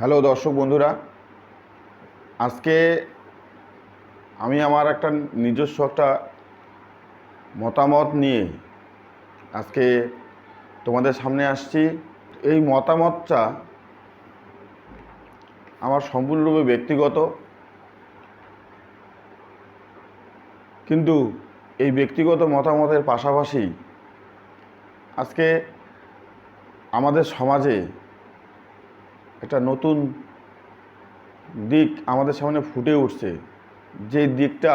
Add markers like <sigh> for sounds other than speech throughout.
Hello দর্শক বন্ধুরা, আজকে আমি আমার একটা নিজস্ব একটা মতামত নিয়ে আজকে তোমাদের সামনে আসছি। এই মতামতটা আমার সম্পূর্ণরূপে ব্যক্তিগত। কিন্তু এই ব্যক্তিগত মতামতের পাশাপাশি আজকে আমাদের সমাজে একটা নতুন দিক আমাদের সামনে ফুটে উঠছে। যে দিকটা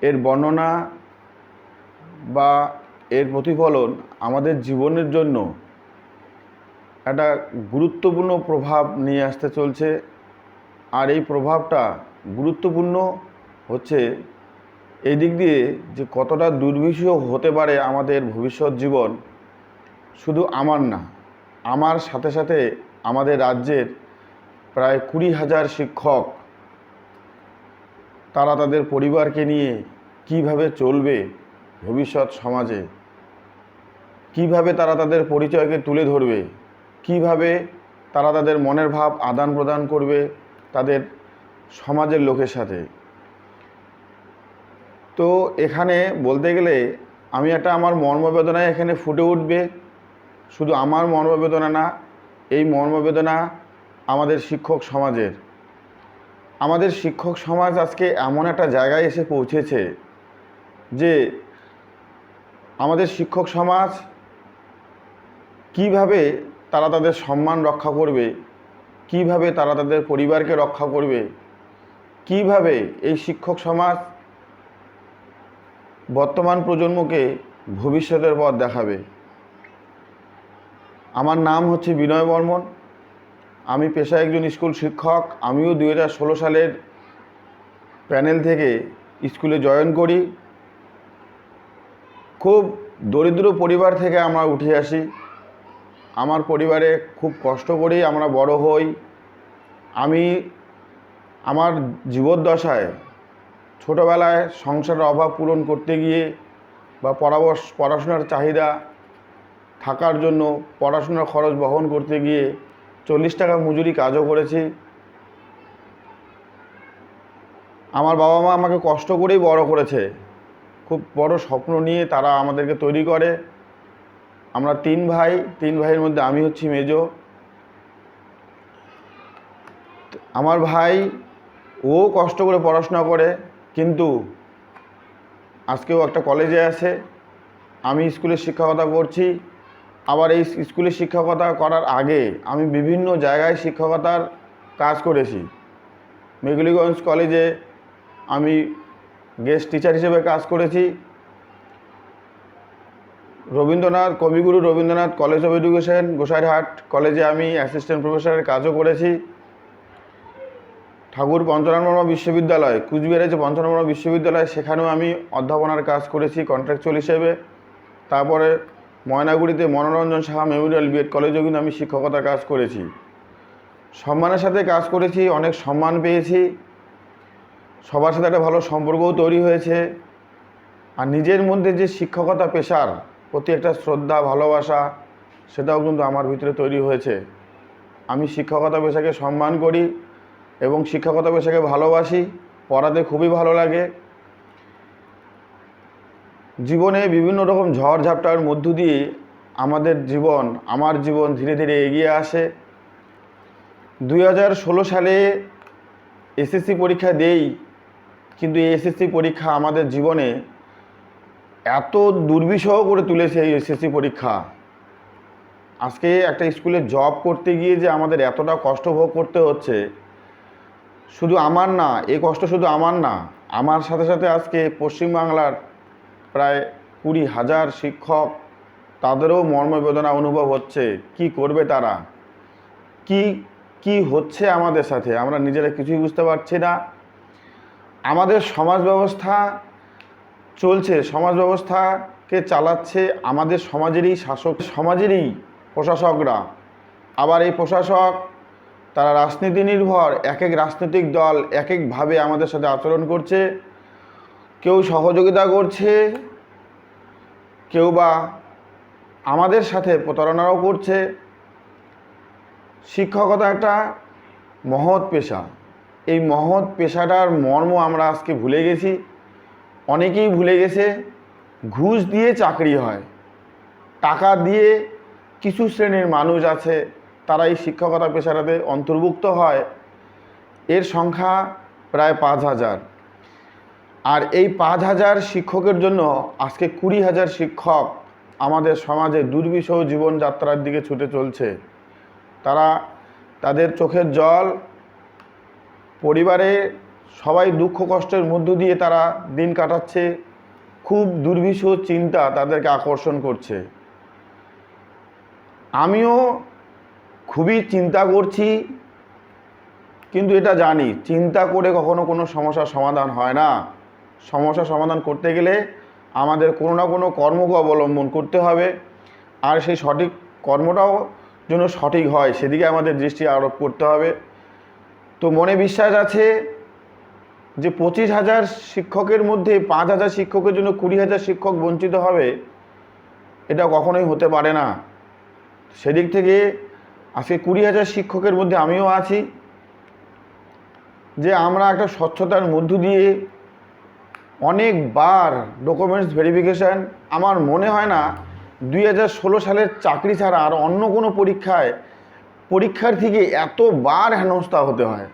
এর বর্ণনা বা এর প্রতিফলন আমাদের জীবনের জন্য একটা গুরুত্বপূর্ণ প্রভাব নিয়ে আসতে চলছে। আর এই প্রভাবটা গুরুত্বপূর্ণ হচ্ছে এই দিক দিয়ে যে কতটা দুর্বিষহ হতে পারে আমাদের ভবিষ্যৎ জীবন শুধু আমার না, আমার সাথে সাথে আমাদের রাজ্যের প্রায় কুড়ি হাজার শিক্ষক, তারা তাদের পরিবারকে নিয়ে কীভাবে চলবে ভবিষ্যৎ সমাজে? কীভাবে তারা তাদের পরিচয়কে তুলে ধরবে? কীভাবে তারা তাদের মনের ভাব আদান প্রদান করবে তাদের সমাজের লোকের সাথে? তো এখানে বলতে গেলে আমি একটা আমার মর্মবেদনায় এখানে ফুটে উঠবে। শুধু আমার মর্মবেদনা না এই মর্মবেদনা আমাদের শিক্ষক সমাজের। আমাদের শিক্ষক সমাজ আজকে এমন একটা জায়গায় এসে পৌঁছেছে যে আমাদের শিক্ষক সমাজ কীভাবে তারা তাদের সম্মান রক্ষা করবে, কীভাবে তারা তাদের পরিবারকে রক্ষা করবে, কীভাবে এই শিক্ষক সমাজ বর্তমান প্রজন্মকে ভবিষ্যতের পথ দেখাবে। আমার নাম হচ্ছে বিনয় বর্মন। আমি পেশায় একজন স্কুল শিক্ষক। আমিও দুই হাজার ষোলো সালের প্যানেল থেকে স্কুলে জয়েন করি। খুব দরিদ্র পরিবার থেকে আমরা উঠে আসি। আমার পরিবারে খুব কষ্ট করেই আমরা বড় হই। আমি আমার জীবদ্দশায় ছোটোবেলায় সংসারের অভাব পূরণ করতে গিয়ে বা পরামর্শ পড়াশোনার চাহিদা থাকার জন্য পড়াশোনার খরচ বহন করতে গিয়ে চল্লিশ টাকা মজুরি কাজও করেছি। আমার বাবা মা আমাকে কষ্ট করেই বড় করেছে। খুব বড় স্বপ্ন নিয়ে তারা আমাদেরকে তৈরি করে। আমরা তিন ভাই, তিন ভাইয়ের মধ্যে আমি হচ্ছি মেজো। আমার ভাই, ও কষ্ট করে পড়াশোনা করে, কিন্তু আজকেও একটা কলেজে আছে। আমি স্কুলে শিক্ষকতা করছি। আবার এই স্কুলে শিক্ষকতা করার আগে আমি বিভিন্ন জায়গায় শিক্ষকতার কাজ করেছি। মেঘলিগঞ্জ কলেজে আমি গেস্ট টিচার হিসেবে কাজ করেছি। রবীন্দ্রনাথ, কবিগুরু Rabindranath college of education, Gosairhat কলেজে আমি অ্যাসিস্ট্যান্ট প্রফেসরের কাজও করেছি। ঠাকুর পঞ্চরামবর্মা বিশ্ববিদ্যালয়, কুচবিহারে যে পঞ্চরামবর্মা বিশ্ববিদ্যালয়, সেখানেও আমি অধ্যাপনার কাজ করেছি কন্ট্রাকচুয়াল হিসেবে। তারপরে ময়নাগুড়িতে মনোরঞ্জন সাহা মেমোরিয়াল বিএড কলেজেও কিন্তু আমি শিক্ষকতার কাজ করেছি। সম্মানের সাথে কাজ করেছি, অনেক সম্মান পেয়েছি। সবার সাথে একটা ভালো সম্পর্কও তৈরি হয়েছে। আর নিজের মধ্যে যে শিক্ষকতা পেশার প্রতি একটা শ্রদ্ধা, ভালোবাসা, সেটাও কিন্তু আমার ভিতরে তৈরি হয়েছে। আমি শিক্ষকতা পেশাকে সম্মান করি এবং শিক্ষকতা পেশাকে ভালোবাসি, পড়াতে খুবই ভালো লাগে। জীবনে বিভিন্ন রকম ঝড় ঝাপটার মধ্য দিয়ে আমাদের জীবন, আমার জীবন ধীরে ধীরে এগিয়ে আসে। দুই হাজার ষোলো সালে এসএসসি পরীক্ষা দেই, কিন্তু এই এসএসসি পরীক্ষা আমাদের জীবনে এত দুর্বিষহ করে তুলেছে এই এসএসসি পরীক্ষা। আজকে একটা স্কুলে জব করতে গিয়ে যে আমাদের এতটা কষ্ট ভোগ করতে হচ্ছে, শুধু আমার না, এই কষ্ট শুধু আমার না, আমার সাথে সাথে আজকে পশ্চিমবাংলার প্রায় কুড়ি হাজার শিক্ষক, তাদেরও মর্মবেদনা অনুভব হচ্ছে। কি করবে তারা? কি কি হচ্ছে আমাদের সাথে? আমরা নিজেরা কিছুই বুঝতে পারছি না। আমাদের সমাজ ব্যবস্থা চলছে, সমাজ ব্যবস্থাকে চালাচ্ছে আমাদের সমাজেরই শাসক, সমাজেরই প্রশাসকরা। আবার এই প্রশাসক, তারা রাজনীতি নির্ভর এক এক রাজনৈতিক দল এক একভাবে আমাদের সাথে আচরণ করছে। কেউ সহযোগিতা করছে, কেউ বা আমাদের সাথে প্রতারণাও করছে। শিক্ষকতা একটা মহৎ পেশা। এই মহৎ পেশাটার মর্ম আমরা আজকে ভুলে গেছি। অনেকেই ভুলে গেছে, ঘুষ দিয়ে চাকরি হয়। টাকা দিয়ে কিছু শ্রেণির মানুষ আছে, তারা এই শিক্ষকতা পেশাটাতে অন্তর্ভুক্ত হয়। এর সংখ্যা প্রায় পাঁচ হাজার। আর এই পাঁচ হাজার শিক্ষকের জন্য আজকে কুড়ি হাজার শিক্ষক আমাদের সমাজে দুর্বিষহ জীবনযাত্রার দিকে ছুটে চলছে। তারা তাদের চোখের জল, পরিবারে সবাই দুঃখ কষ্টের মধ্য দিয়ে তারা দিন কাটাচ্ছে, খুব দুর্বিষহ চিন্তা তাদেরকে আকর্ষণ করছে। আমিও খুবই চিন্তা করছি, কিন্তু এটা জানি, চিন্তা করে কখনো কোনো সমস্যার সমাধান হয় না। সমস্যার সমাধান করতে গেলে আমাদের কোনো না কোনো কর্মকে অবলম্বন করতে হবে। আর সেই সঠিক কর্মটাও যেন সঠিক হয়, সেদিকে আমাদের দৃষ্টি আরোপ করতে হবে। তো মনে বিশ্বাস আছে যে পঁচিশ হাজার শিক্ষকের মধ্যে পাঁচ হাজার শিক্ষকের জন্য কুড়ি হাজার শিক্ষক বঞ্চিত হবে, এটা কখনোই হতে পারে না। সেদিক থেকে আজকে কুড়ি হাজার শিক্ষকের মধ্যে আমিও আছি যে আমরা একটা স্বচ্ছতার মধ্য দিয়ে অনেকবার ডকুমেন্টস ভেরিফিকেশান আমার মনে হয় না দুই হাজার ষোলো সালের চাকরি ছাড়া আর অন্য কোনো পরীক্ষায় পরীক্ষার্থীকে এতবার হেনস্থা হতে হয়।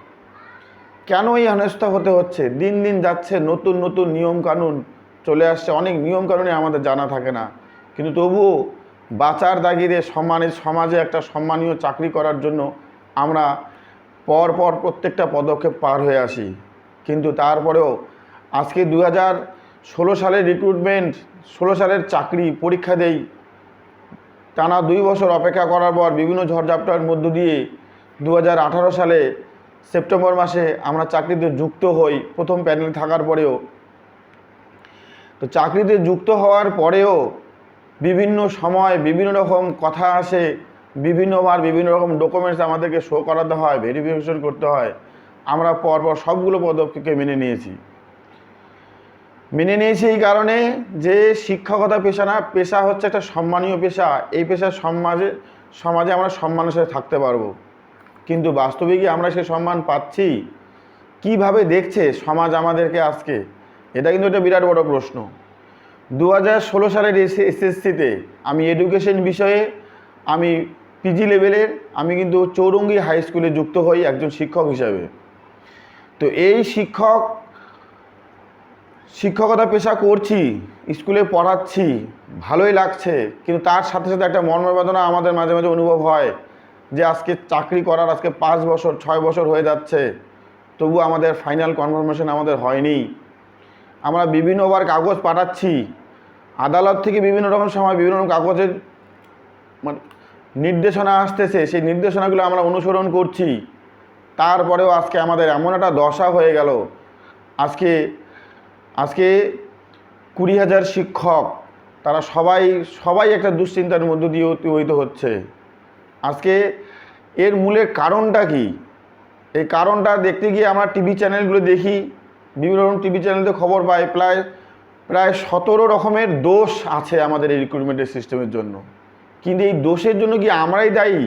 কেন এই হেনস্থা হতে হচ্ছে? দিন দিন যাচ্ছে, নতুন নতুন নিয়মকানুন চলে আসছে। অনেক নিয়মকানুনই আমাদের জানা থাকে না। কিন্তু তবুও বাঁচার দাগিরে সম্মানের সমাজে একটা সম্মানীয় চাকরি করার জন্য আমরা পর পর প্রত্যেকটা পদক্ষেপ পার হয়ে আসি। কিন্তু তারপরেও আজকে দু হাজার ষোলো সালের রিক্রুটমেন্ট ষোলো সালের চাকরি, পরীক্ষা দেই। টানা দুই বছর অপেক্ষা করার পর বিভিন্ন ঝড়ঝাপটার মধ্য দিয়ে দু হাজার আঠারো সালে সেপ্টেম্বর মাসে আমরা চাকরিতে যুক্ত হই, প্রথম প্যানেল থাকার পরেও। তো চাকরিতে যুক্ত হওয়ার পরেও বিভিন্ন সময় বিভিন্ন রকম কথা আসে, বিভিন্নবার বিভিন্ন রকম ডকুমেন্টস আমাদেরকে শো করাতে হয় ভেরিফিকেশন করতে হয়। আমরা পরপর সবগুলো পদক্ষেপকে মেনে নিয়েছি। মেনে নিয়েছি এই কারণে যে শিক্ষকতা পেশা না, পেশা হচ্ছে একটা সম্মানীয় পেশা। এই পেশার সমাজে সমাজে আমরা সম্মানের সাথে থাকতে পারব। কিন্তু বাস্তবে কি আমরা সে সম্মান পাচ্ছি? কীভাবে দেখছে সমাজ আমাদেরকে আজকে? এটা কিন্তু একটা বিরাট বড় প্রশ্ন। দু হাজার ষোলো সালের এস এসএসসিতে আমি এডুকেশন বিষয়ে আমি পিজি লেভেলের আমি কিন্তু চৌরঙ্গি হাই স্কুলে যুক্ত হই একজন শিক্ষক হিসাবে। তো এই শিক্ষক শিক্ষকতা পেশা করছি, স্কুলে পড়াচ্ছি, ভালোই লাগছে, কিন্তু তার সাথে সাথে একটা মর্মবেদনা আমাদের মাঝে মাঝে অনুভব হয় যে আজকে চাকরি করার আজকে পাঁচ বছর, ছয় বছর হয়ে যাচ্ছে তবু আমাদের ফাইনাল কনফার্মেশন আমাদের হয়নি। আমরা বিভিন্নবার কাগজ পাঠাচ্ছি, আদালত থেকে বিভিন্ন রকম সময় বিভিন্ন রকম কাগজের মানে নির্দেশনা আসতেছে, সেই নির্দেশনাগুলো আমরা অনুসরণ করছি। তারপরেও আজকে আমাদের এমন একটা দশা হয়ে গেল। আজকে আজকে কুড়ি হাজার শিক্ষক, তারা সবাই সবাই একটা দুশ্চিন্তার মধ্য দিয়ে অতিবাহিত হচ্ছে। আজকে এর মূলের কারণটা কি? এই কারণটা দেখতে গিয়ে আমরা টিভি চ্যানেলগুলো দেখি, বিভিন্ন রকম টিভি চ্যানেলে খবর পাই, প্রায় প্রায় সতেরো রকমের দোষ আছে আমাদের এই রিক্রুটমেন্টের সিস্টেমের জন্য। কিন্তু এই দোষের জন্য কি আমরাই দায়ী?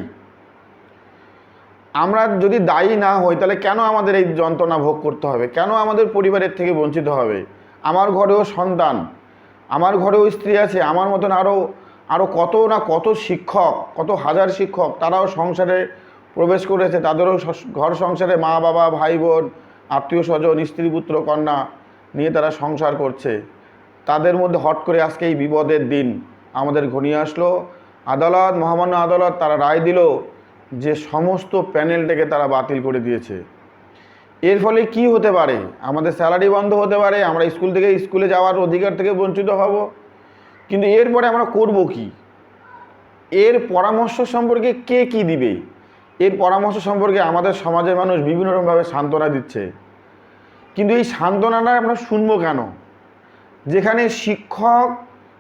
আমরা যদি দায়ী না হই, তাহলে কেন আমাদের এই যন্ত্রণা ভোগ করতে হবে? কেন আমাদের পরিবারের থেকে বঞ্চিত হবে? আমার ঘরেও সন্তান, আমার ঘরেও স্ত্রী আছে, আমার মতন আরও আরও কত না কত শিক্ষক, কত হাজার শিক্ষক, তারাও সংসারে প্রবেশ করেছে, তাদেরও ঘর সংসারে মা, বাবা, ভাই, বোন, আত্মীয় স্বজন, স্ত্রী, পুত্র, কন্যা নিয়ে তারা সংসার করছে। তাদের মধ্যে হট করে আজকে এই বিপদের দিন। আমাদের ঘনিয়ে আসলো। আদালত, মহামান্য আদালত তারা রায় দিল যে সমস্ত প্যানেলটাকে তারা বাতিল করে দিয়েছে। এর ফলে কি হতে পারে? আমাদের স্যালারি বন্ধ হতে পারে, আমরা স্কুল থেকে স্কুলে যাওয়ার অধিকার থেকে বঞ্চিত হব। কিন্তু এরপরে আমরা করব কি? এর পরামর্শ সম্পর্কে কে কি দিবে? এর পরামর্শ সম্পর্কে আমাদের সমাজের মানুষ বিভিন্ন রকমভাবে সান্ত্বনা দিচ্ছে। কিন্তু এই সান্ত্বনাটা আমরা শুনব কেন? যেখানে শিক্ষক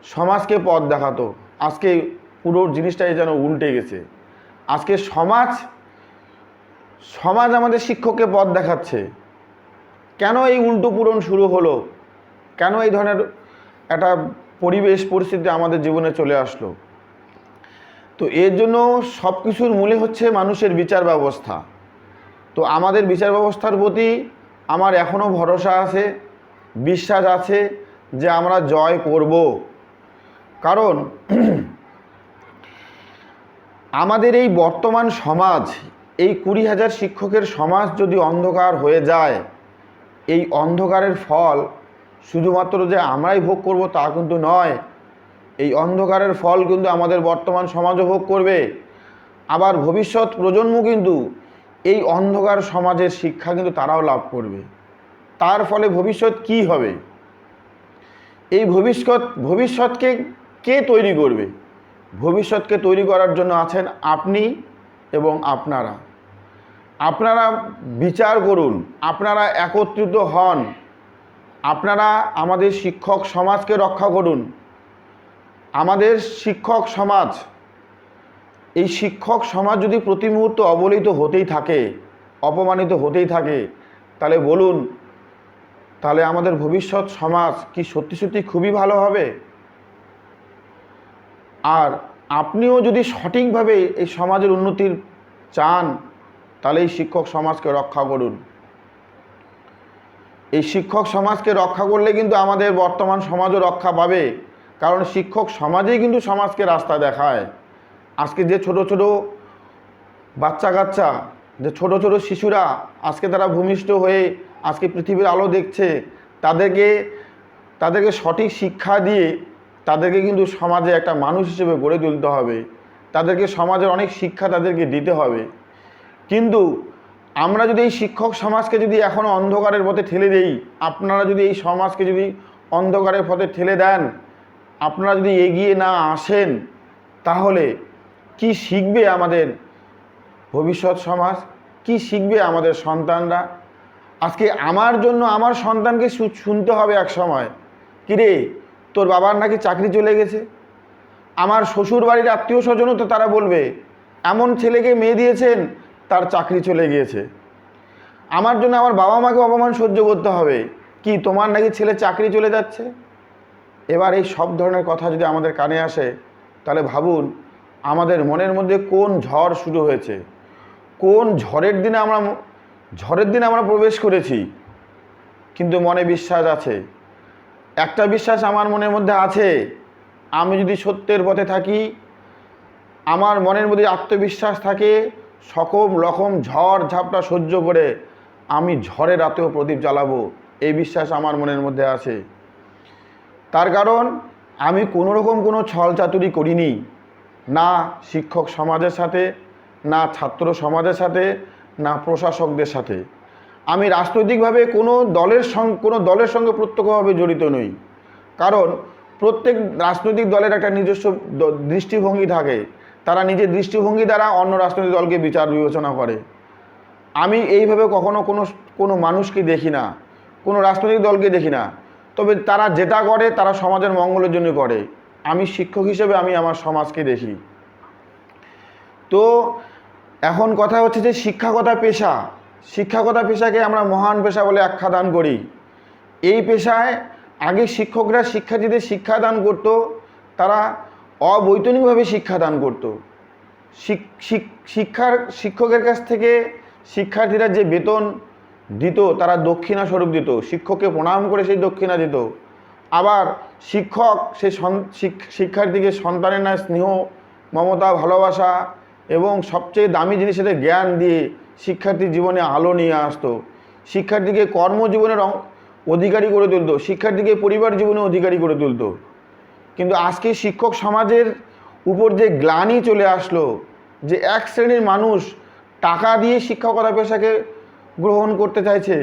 সমাজকে পথ দেখাতো। আজকে পুরো জিনিসটাই যেন উল্টে গেছে। আজকে সমাজ সমাজ আমাদের শিক্ষককে পথ দেখাচ্ছে। কেন এই উল্টো পূরণ শুরু হলো? কেন এই ধরনের একটা পরিবেশ পরিস্থিতি আমাদের জীবনে চলে আসলো? তো এর জন্য সব কিছুর মূলে হচ্ছে মানুষের বিচার ব্যবস্থা। তো আমাদের বিচার ব্যবস্থার প্রতি আমার এখনও ভরসা আছে, বিশ্বাস আছে যে আমরা জয় করব। কারণ <clears throat> আমাদের এই বর্তমান সমাজ এই কুড়ি হাজার শিক্ষকের সমাজ যদি অন্ধকার হয়ে যায়, এই অন্ধকারের ফল শুধুমাত্র যে আমরাই ভোগ করব তা কিন্তু নয়, এই অন্ধকারের ফল কিন্তু আমাদের বর্তমান সমাজও ভোগ করবে। আবার ভবিষ্যৎ প্রজন্ম কিন্তু এই অন্ধকার সমাজের শিক্ষা কিন্তু তারাও লাভ করবে। তার ফলে ভবিষ্যৎ কি হবে? এই ভবিষ্যৎ, ভবিষ্যৎকে কে তৈরি করবে? ভবিষ্যৎকে তৈরি করার জন্য আছেন আপনি এবং আপনারা। আপনারা বিচার করুন, আপনারা একত্রিত হন, আপনারা আমাদের শিক্ষক সমাজকে রক্ষা করুন। আমাদের শিক্ষক সমাজ, এই শিক্ষক সমাজ যদি প্রতি মুহূর্তে অবলিত হতেই থাকে, অপমানিত হতেই থাকে, তাহলে বলুন, তাহলে আমাদের ভবিষ্যৎ সমাজ কি সত্যি সত্যি খুবই ভালো হবে? আর আপনিও যদি সঠিকভাবে এই সমাজের উন্নতির চান তাহলে এই শিক্ষক সমাজকে রক্ষা করুন। এই শিক্ষক সমাজকে রক্ষা করলে কিন্তু আমাদের বর্তমান সমাজও রক্ষা পাবে। কারণ শিক্ষক সমাজেই কিন্তু সমাজকে রাস্তা দেখায়। আজকে যে ছোট ছোট বাচ্চা কাচ্চা যে ছোট ছোট শিশুরা আজকে তারা ভূমিষ্ঠ হয়ে আজকে পৃথিবীর আলো দেখছে, তাদেরকে তাদেরকে সঠিক শিক্ষা দিয়ে তাদেরকে কিন্তু সমাজে একটা মানুষ হিসেবে গড়ে তুলতে হবে। তাদেরকে সমাজের অনেক শিক্ষা তাদেরকে দিতে হবে। কিন্তু আমরা যদি এই শিক্ষক সমাজকে যদি এখনও অন্ধকারের পথে ঠেলে দেই, আপনারা যদি এই সমাজকে যদি অন্ধকারের পথে ঠেলে দেন, আপনারা যদি এগিয়ে না আসেন, তাহলে কি শিখবে আমাদের ভবিষ্যৎ সমাজ? কি শিখবে আমাদের সন্তানরা? আজকে আমার জন্য আমার সন্তানকে শুনতে হবে এক সময়। কিরে তোর বাবার নাকি চাকরি চলে গেছে? আমার শ্বশুর বাড়ির আত্মীয় স্বজনও তো তারা বলবে, এমন ছেলেকে মেয়ে দিয়েছেন তার চাকরি চলে গিয়েছে। আমার জন্য আমার বাবা মাকে অপমান সহ্য করতে হবে। কি, তোমার নাকি ছেলে চাকরি চলে যাচ্ছে? এবার এই সব ধরনের কথা যদি আমাদের কানে আসে, তাহলে ভাবুন আমাদের মনের মধ্যে কোন ঝড় শুরু হয়েছে? কোন ঝড়ের দিনে আমরা ঝড়ের দিনে আমরা প্রবেশ করেছি? কিন্তু মনে বিশ্বাস আছে। একটা বিশ্বাস আমার মনের মধ্যে আছে। আমি যদি সত্যের পথে থাকি, আমার মনের মধ্যে আত্মবিশ্বাস থাকে সকম রকম ঝড় ঝাপটা সহ্য করে আমি ঝড়ে রাতেও প্রদীপ জ্বালাবো। এই বিশ্বাস আমার মনের মধ্যে আছে। তার কারণ, আমি কোনো রকম কোনো ছল চাতুরি করিনি। না শিক্ষক সমাজের সাথে, না ছাত্র সমাজের সাথে, না প্রশাসকদের সাথে। আমি রাজনৈতিকভাবে কোনো দলের সঙ্গে, কোনো দলের সঙ্গে প্রত্যক্ষভাবে জড়িত নই। কারণ, প্রত্যেক রাজনৈতিক দলের একটা নিজস্ব দৃষ্টিভঙ্গি থাকে। তারা নিজের দৃষ্টিভঙ্গি দ্বারা অন্য রাজনৈতিক দলকে বিচার বিবেচনা করে। আমি এইভাবে কখনো কোনো কোনো মানুষকে দেখি না, কোনো রাজনৈতিক দলকে দেখি না। তবে তারা যেটা করে, তারা সমাজের মঙ্গলের জন্য করে। আমি শিক্ষক হিসেবে আমি আমার সমাজকে দেখি। তো এখন কথা হচ্ছে যে শিক্ষাগতা পেশা, শিক্ষাগতা পেশাকে আমরা মহান পেশা বলে আখ্যাদান করি। এই পেশায় আগে শিক্ষকরা শিক্ষার্থীদের শিক্ষাদান করত, তারা অবৈতনিকভাবে শিক্ষাদান করত। শিক- শিক- শিক্ষার শিক্ষকের কাছ থেকে শিক্ষার্থীরা যে বেতন দিত, তারা দক্ষিণা স্বরূপ দিত। শিক্ষককে প্রণাম করে সেই দক্ষিণা দিত। আবার শিক্ষক সেই শিক্ষার্থীকে সন্তানের ন্যায় স্নেহ, মমতা, ভালোবাসা এবং সবচেয়ে দামি জিনিসের জ্ঞান দিয়ে শিক্ষার্থীর জীবনে আলো নিয়ে আসতো। শিক্ষার্থীকে কর্মজীবনের অধিকারী করে তুলতো। শিক্ষার্থীকে পরিবার জীবনে অধিকারী করে তুলতো। কিন্তু আজকে শিক্ষক সমাজের উপর যে গ্লানি চলে আসলো, যে এক শ্রেণির মানুষ টাকা দিয়ে শিক্ষকতা পেশাকে গ্রহণ করতে চাইছে,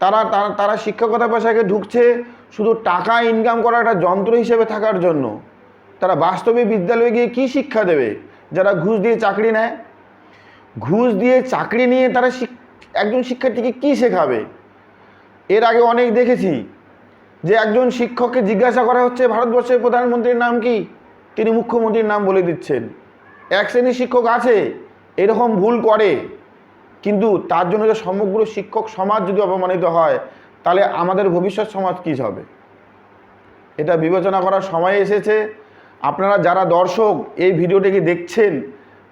তারা তারা শিক্ষকতা পেশাকে ঢুকছে শুধু টাকা ইনকাম করার একটা যন্ত্র হিসেবে থাকার জন্য। তারা বাস্তবে বিদ্যালয়ে গিয়ে কী শিক্ষা দেবে? যারা ঘুষ দিয়ে চাকরি নেয়? ঘুষ দিয়ে চাকরি নিয়ে তারা একজন শিক্ষার্থীকে কী শেখাবে? এর আগে অনেক দেখেছি যে একজন শিক্ষককে জিজ্ঞাসা করা হচ্ছে, ভারতবর্ষের প্রধানমন্ত্রীর নাম কি? তিনি মুখ্যমন্ত্রীর নাম বলে দিচ্ছেন। এক শ্রেণির শিক্ষক আছে, এরকম ভুল করে। কিন্তু তার জন্য যে সমগ্র শিক্ষক সমাজ যদি অপমানিত হয়, তাহলে আমাদের ভবিষ্যৎ সমাজ কী হবে? এটা বিবেচনা করার সময় এসেছে। আপনারা যারা দর্শক এই ভিডিওটিকে দেখছেন,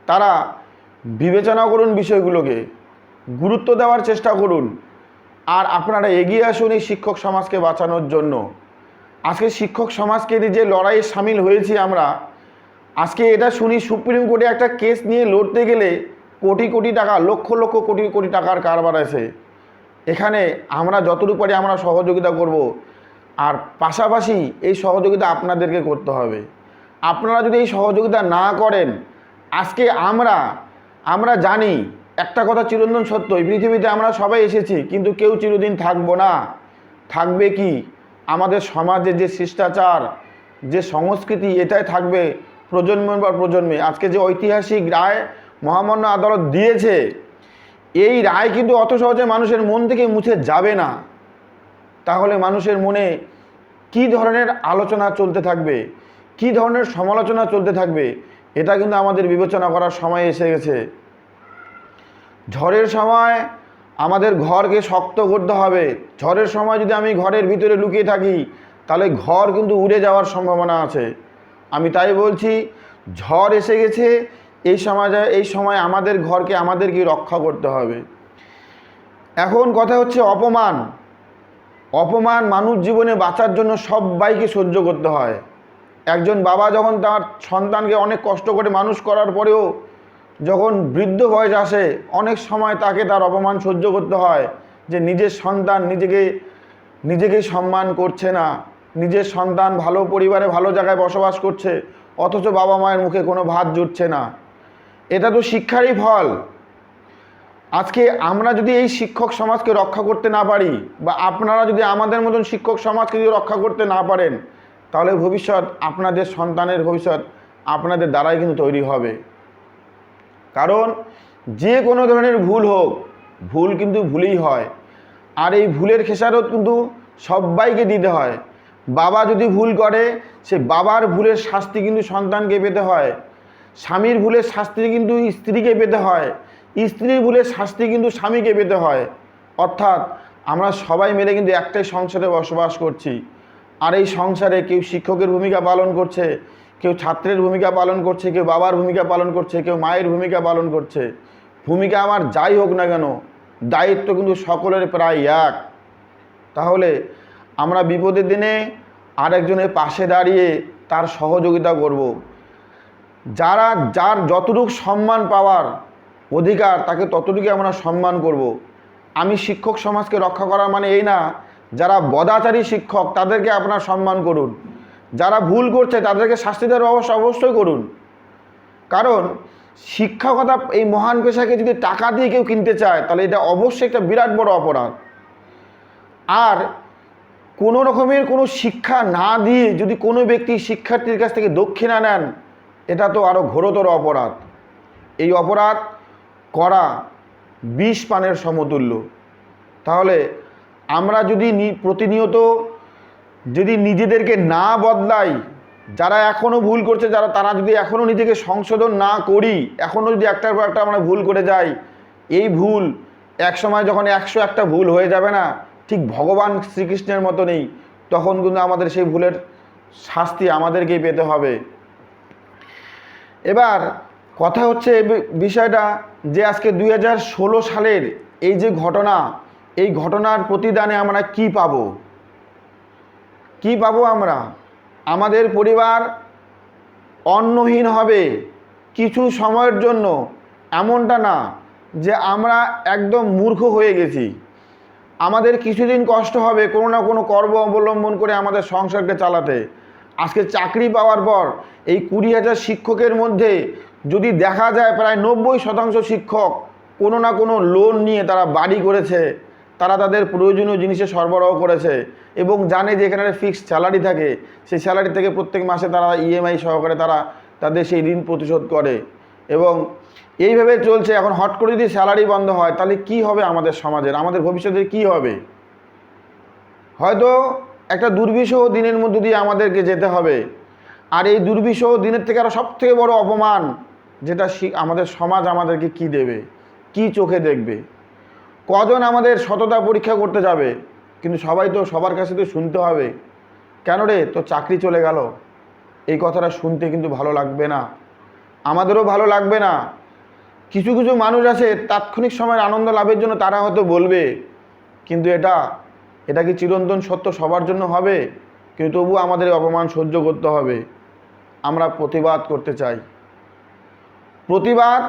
তারা বিবেচনা করুন বিষয়গুলোকে। গুরুত্ব দেওয়ার চেষ্টা করুন। আর আপনারা এগিয়ে আসুন এই শিক্ষক সমাজকে বাঁচানোর জন্য। আজকে শিক্ষক সমাজকে যে লড়াইয়ে সামিল হয়েছি আমরা, আজকে এটা শুনি সুপ্রিম কোর্টে একটা কেস নিয়ে লড়তে গেলে কোটি কোটি টাকা, লক্ষ লক্ষ কোটি কোটি টাকার কারবার আছে। এখানে আমরা যতটুকু পারি আমরা সহযোগিতা করব। আর পাশাপাশি এই সহযোগিতা আপনাদেরকে করতে হবে। আপনারা যদি এই সহযোগিতা না করেন, আজকে আমরা আমরা জানি একটা কথা চিরন্তন সত্য, এই পৃথিবীতে আমরা সবাই এসেছি, কিন্তু কেউ চিরদিন থাকব না। থাকবে কি? আমাদের সমাজে যে শিষ্টাচার, যে সংস্কৃতি, এটাই থাকবে প্রজন্মের পর প্রজন্মে। আজকে যে ঐতিহাসিক রায় মহামান্য আদালত দিয়েছে, এই রায় কিন্তু অত সহজে মানুষের মন থেকে মুছে যাবে না। তাহলে মানুষের মনে কি ধরনের আলোচনা চলতে থাকবে? কি ধরনের সমালোচনা চলতে থাকবে? এটা কিন্তু আমাদের বিবেচনা করার সময় এসে গেছে। ঝড়ের সময় আমাদের ঘরকে শক্ত করতে হবে। ঝড়ের সময় যদি আমি ঘরের ভিতরে লুকিয়ে থাকি, তাহলে ঘর কিন্তু উড়ে যাওয়ার সম্ভাবনা আছে। আমি তাই বলছি, ঝড় এসে গেছে, এই সমাজে, এই সময় আমাদের ঘরকে আমাদেরকে রক্ষা করতে হবে। এখন কথা হচ্ছে অপমান। অপমান মানুষ জীবনে বাঁচার জন্য সবাইকে সহ্য করতে হয়। একজন বাবা যখন তার সন্তানকে অনেক কষ্ট করে মানুষ করার পরেও যখন বৃদ্ধ বয়স আসে, অনেক সময় তাকে তার অপমান সহ্য করতে হয় যে নিজের সন্তান নিজেকে নিজেকে সম্মান করছে না, নিজের সন্তান ভালো পরিবারে ভালো জায়গায় বসবাস করছে, অথচ বাবা মায়ের মুখে কোনো ভাত জুটছে না। এটা তো শিক্ষারই ফল। আজকে আমরা যদি এই শিক্ষক সমাজকে রক্ষা করতে না পারি বা আপনারা যদি আমাদের মতন শিক্ষক সমাজকে যদি রক্ষা করতে না পারেন, তাহলে ভবিষ্যৎ আপনাদের সন্তানের ভবিষ্যৎ আপনাদের দ্বারাই কিন্তু তৈরি হবে। কারণ যে কোনো ধরনের ভুল হোক, ভুল কিন্তু ভুলেই হয়। আর এই ভুলের খেসারত কিন্তু সবাইকে দিতে হয়। বাবা যদি ভুল করে, সে বাবার ভুলের শাস্তি কিন্তু সন্তানকে পেতে হয়। স্বামীর ভুলের শাস্তি কিন্তু স্ত্রীকে পেতে হয়। স্ত্রীর ভুলের শাস্তি কিন্তু স্বামীকে পেতে হয়। অর্থাৎ আমরা সবাই মিলে কিন্তু একটাই সংসারে বসবাস করছি। আর এই সংসারে কেউ শিক্ষকের ভূমিকা পালন করছে কেউ ছাত্রের ভূমিকা পালন করছে, কেউ বাবার ভূমিকা পালন করছে, কেউ মায়ের ভূমিকা পালন করছে ভূমিকা আমার যাই হোক না কেন, দায়িত্ব কিন্তু সকলের প্রায় এক তাহলে আমরা বিপদের দিনে আরেকজনের পাশে দাঁড়িয়ে তার সহযোগিতা করব। যারা, যার যতটুকু সম্মান পাওয়ার অধিকার, তাকে ততটুকু আমরা সম্মান করব। আমি শিক্ষক সমাজকে রক্ষা করা মানে এই না, যারা বদাচারী শিক্ষক, তাদেরকে আপনার সম্মান করুন যারা ভুল করছে তাদেরকে শাস্তি দেওয়ার ব্যবস্থা অবশ্যই করুন। কারণ শিক্ষকতা এই মহান পেশাকে যদি টাকা দিয়ে কেউ কিনতে চায়, তাহলে এটা অবশ্যই একটা বিরাট বড় অপরাধ। আর কোনো রকমের কোনো শিক্ষা না দিয়ে যদি কোনো ব্যক্তি শিক্ষার্থীর কাছ থেকে দক্ষিণা নেন, এটা তো আরও ঘোরতর অপরাধ। এই অপরাধ করা বিষ পানের সমতুল্য। তাহলে আমরা যদি প্রতিনিয়ত যদি নিজেদেরকে না বদলাই, যারা এখনও ভুল করছে, যারা তারা যদি এখনও নিজেকে সংশোধন না করি এখনও যদি একটার পর একটা আমরা ভুল করে যাই এই ভুল এক সময় যখন একশো একটা ভুল হয়ে যাবে না, ঠিক ভগবান শ্রীকৃষ্ণের মতো নেই তখন কিন্তু আমাদের সেই ভুলের শাস্তি আমাদেরকেই পেতে হবে। এবার কথা হচ্ছে বিষয়টা যে আজকে দুই হাজার ষোলো সালের এই যে ঘটনা, এই ঘটনার প্রতিদানে আমরা কি পাবো? কি পাবো আমরা? আমাদের পরিবার অন্নহীন হবে কিছু সময়ের জন্য। এমনটা না যে আমরা একদম মূর্খ হয়ে গেছি। আমাদের কিছুদিন কষ্ট হবে কোনো না কোনো কর্ম অবলম্বন করে আমাদের সংসারকে চালাতে। আজকে চাকরি পাওয়ার পর এই কুড়ি হাজার শিক্ষকের মধ্যে যদি দেখা যায় প্রায় নব্বই শতাংশ শিক্ষক কোনো না কোনো লোন নিয়ে তারা বাড়ি করেছে। তারা তাদের প্রয়োজনীয় জিনিসে সরবরাহ করেছে এবং জানে যে এখানে ফিক্সড স্যালারি থাকে, সেই স্যালারি থেকে প্রত্যেক মাসে তারা ইএমআই সহকারে তারা তাদের সেই ঋণ প্রতিশোধ করে। এবং এইভাবে চলছে, এখন হট করে যদি স্যালারি বন্ধ হয়, তাহলে কি হবে আমাদের সমাজের? আমাদের ভবিষ্যতে কি হবে? হয়তো একটা দুর্বিষহ দিনের মধ্যে দিয়ে আমাদেরকে যেতে হবে। আর এই দুর্বিষহ দিনের থেকে আরও সবথেকে বড় অপমান, যেটা আমাদের সমাজ আমাদেরকে কি দেবে? কি চোখে দেখবে? কজন আমাদের সততা পরীক্ষা করতে যাবে? কিন্তু সবাই তো সবার কাছে তো শুনতে হবে। কেন রে? তোর চাকরি চলে গেল। এই কথাটা শুনতে কিন্তু ভালো লাগবে না। আমাদেরও ভালো লাগবে না। কিছু কিছু মানুষ আছে, তাৎক্ষণিক সময়ের আনন্দ লাভের জন্য তারা হয়তো বলবে, কিন্তু এটা এটা কি চিরন্তন সত্য সবার জন্য হবে? কিন্তু তবু আমাদের অপমান সহ্য করতে হবে। আমরা প্রতিবাদ করতে চাই। প্রতিবাদ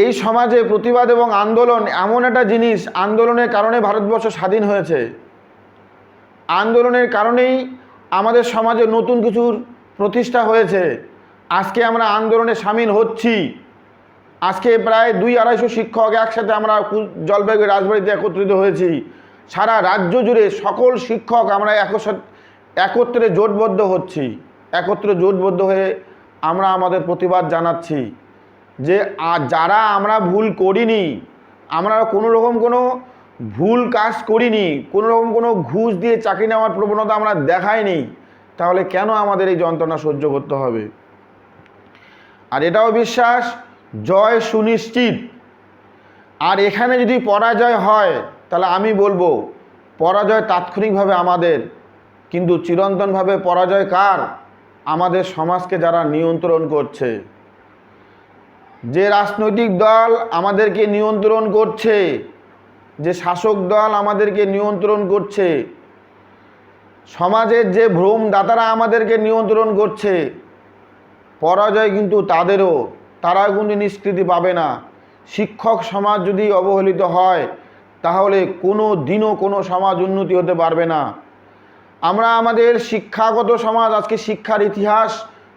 এই সমাজে প্রতিবাদ এবং আন্দোলন এমন একটা জিনিস, আন্দোলনের কারণে ভারতবর্ষ স্বাধীন হয়েছে। আন্দোলনের কারণেই আমাদের সমাজে নতুন কিছুর প্রতিষ্ঠা হয়েছে। আজকে আমরা আন্দোলনে সামিল হচ্ছি। আজকে প্রায় দুই আড়াইশো শিক্ষক একসাথে আমরা জলপাইগুড়ি রাজবাড়িতে একত্রিত হয়েছি। সারা রাজ্য জুড়ে সকল শিক্ষক আমরা একত্রে জোটবদ্ধ হচ্ছি। একত্রে জোটবদ্ধ হয়ে আমরা আমাদের প্রতিবাদ জানাচ্ছি। যে যারা আমরা ভুল করিনি, আমরা কোনো রকম কোনো ভুল কাজ করিনি, কোনো রকম কোনো ঘুষ দিয়ে চাকরি নেওয়ার প্রবণতা আমরা দেখাইনি, তাহলে কেন আমাদের এই যন্ত্রণা সহ্য করতে হবে? আর এটাও বিশ্বাস, জয় সুনিশ্চিত। আর এখানে যদি পরাজয় হয়, তাহলে আমি বলব, পরাজয় তাৎক্ষণিকভাবে আমাদের, কিন্তু চিরন্তনভাবে পরাজয় কার? আমাদের সমাজকে যারা নিয়ন্ত্রণ করছে। যে রাজনৈতিক দল আমাদেরকে নিয়ন্ত্রণ করছে, যে শাসক দল আমাদেরকে নিয়ন্ত্রণ করছে, সমাজের যে ভ্রমদাতারা আমাদেরকে নিয়ন্ত্রণ করছে, পরাজয় কিন্তু তাদেরও তারা কিন্তু নিষ্কৃতি পাবে না। শিক্ষক সমাজ যদি অবহেলিত হয়, তাহলে কোনো দিনও কোনো সমাজ উন্নতি হতে পারবে না। আমরা আমাদের শিক্ষাগত সমাজ, আজকে শিক্ষার ইতিহাস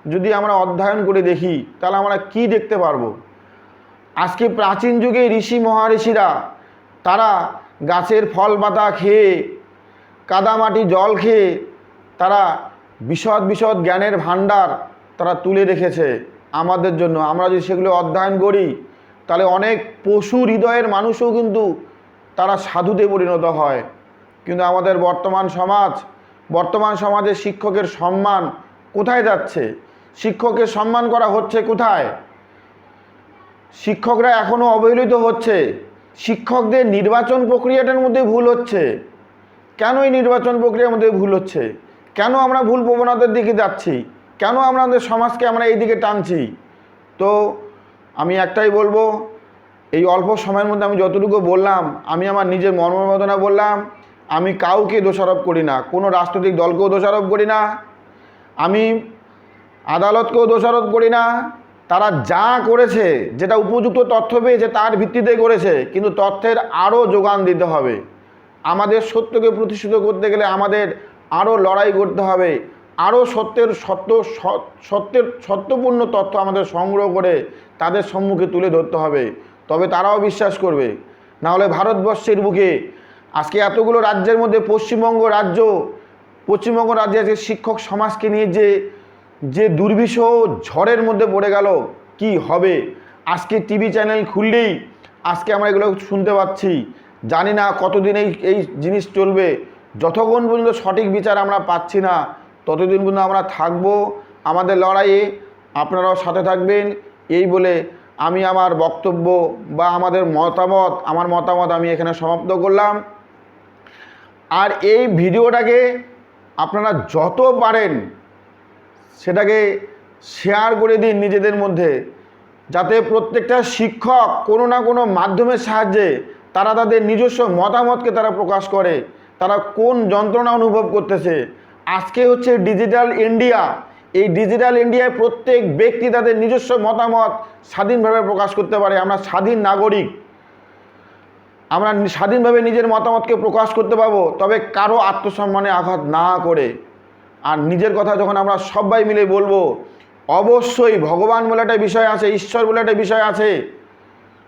যদি আমরা অধ্যয়ন করে দেখি, তাহলে আমরা কি দেখতে পারব? আজকে প্রাচীন যুগে ঋষি মহারিষিরা, তারা গাছের ফল পাতা খেয়ে কাদামাটি জল খেয়ে, তারা বিশদ বিশদ জ্ঞানের ভাণ্ডার তারা তুলে রেখেছে আমাদের জন্য। আমরা যদি সেগুলো অধ্যয়ন করি, তাহলে অনেক পশু হৃদয়ের মানুষও কিন্তু তারা সাধুতে পরিণত হয়। কিন্তু আমাদের বর্তমান সমাজ, বর্তমান সমাজে শিক্ষকের সম্মান কোথায় যাচ্ছে? শিক্ষকের সম্মান করা হচ্ছে কোথায়? শিক্ষকরা এখনও অবহেলিত হচ্ছে। শিক্ষকদের নির্বাচন প্রক্রিয়াটার মধ্যে ভুল হচ্ছে। কেন এই নির্বাচন প্রক্রিয়ার মধ্যে ভুল হচ্ছে? কেন আমরা ভুল প্রবণতার দিকে যাচ্ছি? কেন আমরা আমাদের সমাজকে আমরা এই দিকে টানছি? তো আমি একটাই বলব, এই অল্প সময়ের মধ্যে আমি যতটুকু বললাম, আমি আমার নিজের মর্মবেদনা বললাম, আমি কাউকে দোষারোপ করি না, কোনো রাজনৈতিক দলকেও দোষারোপ করি না। আমি আদালতকেও দোষারোপ করি না। তারা যা করেছে, যেটা উপযুক্ত তথ্য পেয়েছে তার ভিত্তিতে করেছে, কিন্তু তথ্যের আরও যোগান দিতে হবে। আমাদের সত্যকে প্রতিষ্ঠিত করতে গেলে আমাদের আরও লড়াই করতে হবে। আরও সত্যের সত্য, সত্যের সত্যপূর্ণ তথ্য আমাদের সংগ্রহ করে তাদের সম্মুখে তুলে ধরতে হবে। তবে তারাও বিশ্বাস করবে। নাহলে ভারতবর্ষের বুকে আজকে এতগুলো রাজ্যের মধ্যে পশ্চিমবঙ্গ রাজ্য, পশ্চিমবঙ্গ রাজ্যে আজকে শিক্ষক সমাজকে নিয়ে যে যে দুর্বিষহ ঝড়ের মধ্যে পড়ে গেল, কি হবে? আজকে টিভি চ্যানেল খুললেই আজকে আমরা এগুলো শুনতে পাচ্ছি। জানি না কতদিন এই এই জিনিস চলবে। যতক্ষণ পর্যন্ত সঠিক বিচার আমরা পাচ্ছি না, ততদিন পর্যন্ত আমরা থাকব আমাদের লড়াইয়ে। আপনারাও সাথে থাকবেন। এই বলে আমি আমার বক্তব্য বা আমাদের মতামত, আমার মতামত আমি এখানে সমাপ্ত করলাম। আর এই ভিডিওটাকে আপনারা যত পারেন সেটাকে শেয়ার করে দিন নিজেদের মধ্যে, যাতে প্রত্যেকটা শিক্ষক কোনো না কোনো মাধ্যমের সাহায্যে তারা তাদের নিজস্ব মতামতকে তারা প্রকাশ করে, তারা কোন যন্ত্রণা অনুভব করতেছে। আজকে হচ্ছে ডিজিটাল ইন্ডিয়া এই ডিজিটাল ইন্ডিয়ায় প্রত্যেক ব্যক্তি তাদের নিজস্ব মতামত স্বাধীনভাবে প্রকাশ করতে পারে। আমরা স্বাধীন নাগরিক, আমরা স্বাধীনভাবে নিজের মতামতকে প্রকাশ করতে পারব, তবে কারও আত্মসম্মানে আঘাত না করে। আর নিজের কথা যখন আমরা সবাই মিলে বলব, অবশ্যই ভগবান বলে একটা বিষয় আছে, ঈশ্বর বলে একটা বিষয় আছে,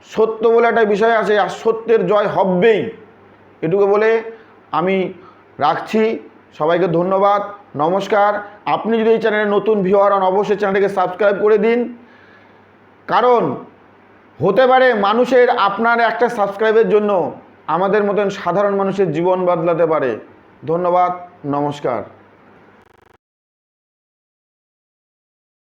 সত্য বলে একটা বিষয় আছে, আর সত্যের জয় হবেই। এটুকু বলে আমি রাখছি। সবাইকে ধন্যবাদ। নমস্কার। আপনি যদি এই চ্যানেলে নতুন ভিউয়ার হন, অবশ্যই চ্যানেলটিকে সাবস্ক্রাইব করে দিন। কারণ হতে পারে মানুষের আপনার একটা সাবস্ক্রাইবের জন্য আমাদের মতন সাধারণ মানুষের জীবন বদলাতে পারে। ধন্যবাদ। নমস্কার।